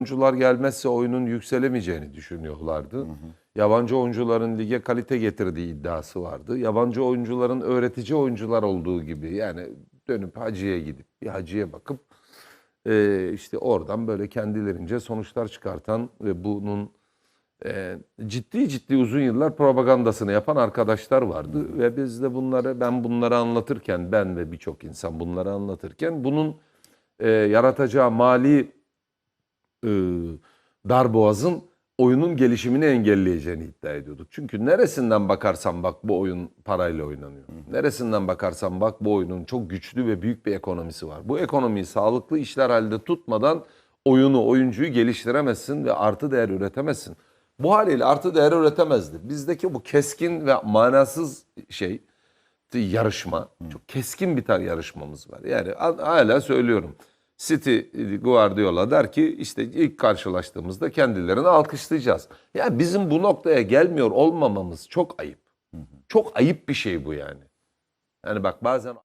oyuncular gelmezse oyunun yükselemeyeceğini düşünüyorlardı. Yabancı oyuncuların lige kalite getirdiği iddiası vardı. Yabancı oyuncuların öğretici oyuncular olduğu gibi yani dönüp hacıya gidip bir hacıya bakıp e, işte oradan böyle kendilerince sonuçlar çıkartan ve bunun e, ciddi ciddi uzun yıllar propagandasını yapan arkadaşlar vardı ve biz de bunları ben bunları anlatırken ben ve birçok insan bunları anlatırken bunun e, yaratacağı mali e, darboğazın oyunun gelişimini engelleyeceğini iddia ediyorduk. Çünkü neresinden bakarsan bak bu oyun parayla oynanıyor. Neresinden bakarsan bak bu oyunun çok güçlü ve büyük bir ekonomisi var. Bu ekonomiyi sağlıklı işler halde tutmadan oyunu, oyuncuyu geliştiremezsin ve artı değer üretemezsin. Bu haliyle artı değer üretemezdi. Bizdeki bu keskin ve manasız şey yarışma. Çok keskin bir tane yarışmamız var. Yani hala söylüyorum. City Guardiola der ki işte ilk karşılaştığımızda kendilerini alkışlayacağız. Ya bizim bu noktaya gelmiyor olmamamız çok ayıp. Çok ayıp bir şey bu yani. Yani bak bazen